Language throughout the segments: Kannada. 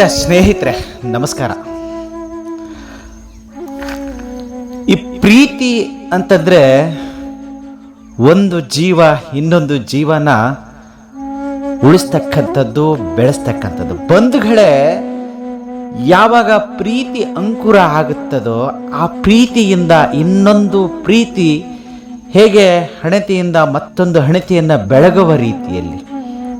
ಪ್ರಿಯ ಸ್ನೇಹಿತರೆ, ನಮಸ್ಕಾರ. ಈ ಪ್ರೀತಿ ಅಂತಂದ್ರೆ ಒಂದು ಜೀವ ಇನ್ನೊಂದು ಜೀವನ ಉಳಿಸ್ತಕ್ಕಂಥದ್ದು, ಬೆಳೆಸ್ತಕ್ಕಂಥದ್ದು. ಬಂಧುಗಳೇ, ಯಾವಾಗ ಪ್ರೀತಿ ಅಂಕುರ ಆಗುತ್ತದೋ ಆ ಪ್ರೀತಿಯಿಂದ ಇನ್ನೊಂದು ಪ್ರೀತಿ ಹೇಗೆ ಹಣತೆಯಿಂದ ಮತ್ತೊಂದು ಹಣತೆಯನ್ನು ಬೆಳಗುವ ರೀತಿಯಲ್ಲಿ.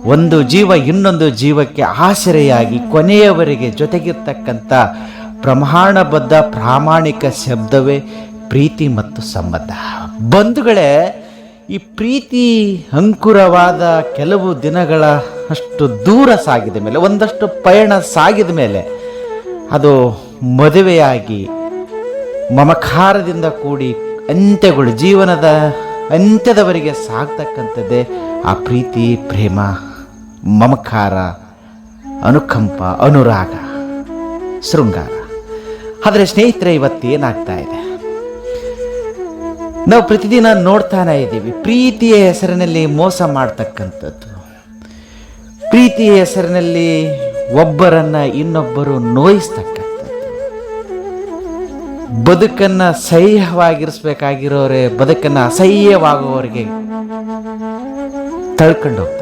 ಒಂದು ಜೀವ ಇನ್ನೊಂದು ಜೀವಕ್ಕೆ ಆಸರೆಯಾಗಿ ಕೊನೆಯವರೆಗೆ ಜೊತೆಗಿರ್ತಕ್ಕಂಥ ಪ್ರಮಾಣಬದ್ಧ ಪ್ರಾಮಾಣಿಕ ಶಬ್ದವೇ ಪ್ರೀತಿ ಮತ್ತು ಸಂಬಂಧ. ಬಂಧುಗಳೇ, ಈ ಪ್ರೀತಿ ಅಂಕುರವಾದ ಕೆಲವು ದಿನಗಳ ಅಷ್ಟು ದೂರ ಸಾಗಿದ ಮೇಲೆ, ಒಂದಷ್ಟು ಪಯಣ ಸಾಗಿದ ಮೇಲೆ, ಅದು ಮದುವೆಯಾಗಿ ಮಮಕಾರದಿಂದ ಕೂಡಿ ಅಂತ್ಯಗಳು ಜೀವನದ ಅಂತ್ಯದವರೆಗೆ ಸಾಗ್ತಕ್ಕಂಥದ್ದೇ ಆ ಪ್ರೀತಿ, ಪ್ರೇಮ. ಮಮಕಾರ, ಅನುಕಂಪ, ಅನುರಾಗ, ಶೃಂಗಾರ. ಆದರೆ ಸ್ನೇಹಿತರೆ ಇವತ್ತೇನಾಗ್ತಾ ಇದೆ? ನಾವು ಪ್ರತಿದಿನ ನೋಡ್ತಾನೆ ಇದ್ದೀವಿ, ಪ್ರೀತಿಯ ಹೆಸರಿನಲ್ಲಿ ಮೋಸ ಮಾಡ್ತಕ್ಕಂಥದ್ದು. ಪ್ರೀತಿಯ ಹೆಸರಿನಲ್ಲಿ ಒಬ್ಬರನ್ನ ಇನ್ನೊಬ್ಬರು ನೋಯಿಸ್ತಕ್ಕಂಥದ್ದು. ಬದುಕನ್ನ ಸಹ್ಯವಾಗಿರಿಸ್ಬೇಕಾಗಿರೋರೆ, ಬದುಕನ್ನ ಅಸಹ್ಯವಾಗುವವರಿಗೆ ತಳ್ಕೊಂಡು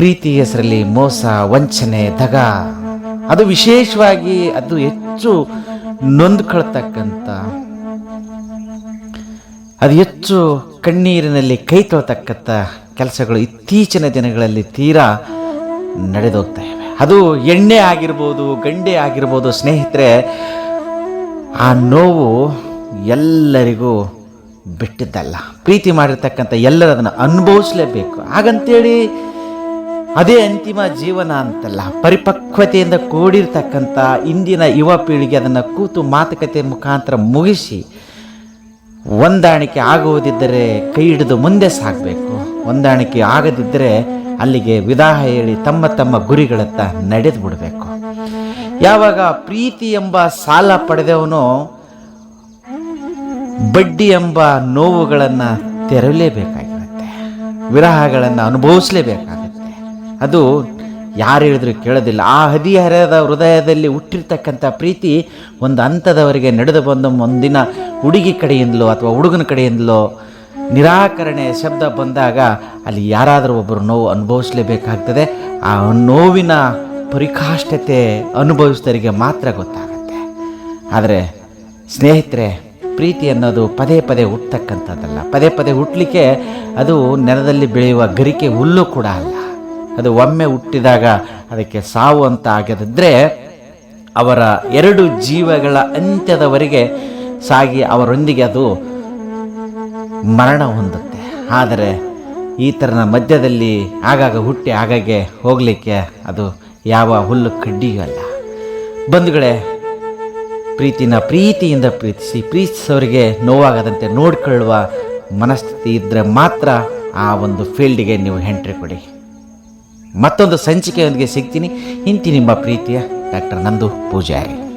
ಪ್ರೀತಿ ಹೆಸರಲ್ಲಿ ಮೋಸ, ವಂಚನೆ ದಗ ಅದು ವಿಶೇಷವಾಗಿ ಅದು ಹೆಚ್ಚು ನೊಂದ್ಕೊಳ್ತಕ್ಕಂಥ, ಅದು ಹೆಚ್ಚು ಕಣ್ಣೀರಿನಲ್ಲಿ ಕೈ ತೊಳ್ತಕ್ಕಂಥ ಕೆಲಸಗಳು ಇತ್ತೀಚಿನ ದಿನಗಳಲ್ಲಿ ತೀರಾ ನಡೆದೋಗ್ತಾ ಇವೆ. ಅದು ಎಣ್ಣೆ ಆಗಿರ್ಬೋದು, ಗಂಡೆ ಆಗಿರ್ಬೋದು, ಸ್ನೇಹಿತರೆ, ಆ ನೋವು ಎಲ್ಲರಿಗೂ ಬಿಟ್ಟಿದ್ದಲ್ಲ. ಪ್ರೀತಿ ಮಾಡಿರ್ತಕ್ಕಂಥ ಎಲ್ಲರೂ ಅದನ್ನು ಅನುಭವಿಸ್ಲೇಬೇಕು. ಹಾಗಂತೇಳಿ ಅದೇ ಅಂತಿಮ ಜೀವನ ಅಂತಲ್ಲ. ಪರಿಪಕ್ವತೆಯಿಂದ ಕೂಡಿರ್ತಕ್ಕಂಥ ಇಂದಿನ ಯುವ ಪೀಳಿಗೆ ಅದನ್ನು ಕೂತು ಮಾತುಕತೆ ಮುಖಾಂತರ ಮುಗಿಸಿ ಹೊಂದಾಣಿಕೆ ಆಗುವುದಿದ್ದರೆ ಕೈ ಹಿಡಿದು ಮುಂದೆ ಸಾಗಬೇಕು. ಹೊಂದಾಣಿಕೆ ಆಗದಿದ್ದರೆ ಅಲ್ಲಿಗೆ ವಿದಾಹ ಹೇಳಿ ತಮ್ಮ ತಮ್ಮ ಗುರಿಗಳತ್ತ ನಡೆದು ಬಿಡಬೇಕು. ಯಾವಾಗ ಪ್ರೀತಿ ಎಂಬ ಸಾಲ ಪಡೆದವನು ಬಡ್ಡಿ ಎಂಬ ನೋವುಗಳನ್ನು ತೆರಲೇಬೇಕಾಗಿರುತ್ತೆ. ವಿರಹಗಳನ್ನು ಅನುಭವಿಸಲೇಬೇಕಾಗುತ್ತೆ. ಅದು ಯಾರು ಹೇಳಿದ್ರು ಕೇಳೋದಿಲ್ಲ. ಆ ಹದಿಹರೆಯದ ಹೃದಯದಲ್ಲಿ ಹುಟ್ಟಿರ್ತಕ್ಕಂಥ ಪ್ರೀತಿ ಒಂದು ಹಂತದವರೆಗೆ ನಡೆದು ಬಂದ ಒಂದಿನ ಹುಡುಗಿ ಕಡೆಯಿಂದಲೋ ಅಥವಾ ಹುಡುಗನ ಕಡೆಯಿಂದಲೋ ನಿರಾಕರಣೆ ಶಬ್ದ ಬಂದಾಗ ಅಲ್ಲಿ ಯಾರಾದರೂ ಒಬ್ಬರು ನೋವು ಅನುಭವಿಸಲೇಬೇಕಾಗ್ತದೆ. ಆ ನೋವಿನ ಪರಿಕಾಷ್ಟತೆ ಅನುಭವಿಸಿದವರಿಗೆ ಮಾತ್ರ ಗೊತ್ತಾಗುತ್ತೆ. ಆದರೆ ಸ್ನೇಹಿತರೆ, ಪ್ರೀತಿ ಅನ್ನೋದು ಪದೇ ಪದೇ ಹುಟ್ಟತಕ್ಕಂಥದ್ದಲ್ಲ. ಪದೇ ಪದೇ ಹುಟ್ಟಲಿಕ್ಕೆ ಅದು ನೆಲದಲ್ಲಿ ಬೆಳೆಯುವ ಗರಿಕೆ ಹುಲ್ಲು ಕೂಡ ಅಲ್ಲ. ಅದು ಒಮ್ಮೆ ಹುಟ್ಟಿದಾಗ ಅದಕ್ಕೆ ಸಾವು ಅಂತ ಆಗದಿದ್ದರೆ ಅವರ ಎರಡು ಜೀವಗಳ ಅಂತ್ಯದವರೆಗೆ ಸಾಗಿ ಅವರೊಂದಿಗೆ ಅದು ಮರಣ ಹೊಂದುತ್ತೆ. ಆದರೆ ಈ ಥರನ ಮಧ್ಯದಲ್ಲಿ ಆಗಾಗ ಹುಟ್ಟಿ ಆಗಾಗೆ ಹೋಗಲಿಕ್ಕೆ ಅದು ಯಾವ ಹುಲ್ಲು ಕಡ್ಡಿಯೂ ಅಲ್ಲ. ಬಂಧುಗಳೇ, ಪ್ರೀತಿನ ಪ್ರೀತಿಯಿಂದ ಪ್ರೀತಿಸಿ, ಪ್ರೀತಿಸೋರಿಗೆ ನೋವಾಗದಂತೆ ನೋಡಿಕೊಳ್ಳುವ ಮನಸ್ಥಿತಿ ಇದ್ದರೆ ಮಾತ್ರ ಆ ಒಂದು ಫೀಲ್ಡಿಗೆ ನೀವು ಎಂಟ್ರಿ ಕೊಡಿ. ಮತ್ತೊಂದು ಸಂಚಿಕೆಯೊಂದಿಗೆ ಸಿಗ್ತೀನಿ. ಇಂತಿ ನಿಮ್ಮ ಪ್ರೀತಿಯ ಡಾಕ್ಟರ್ ನಂದು ಪೂಜಾರಿ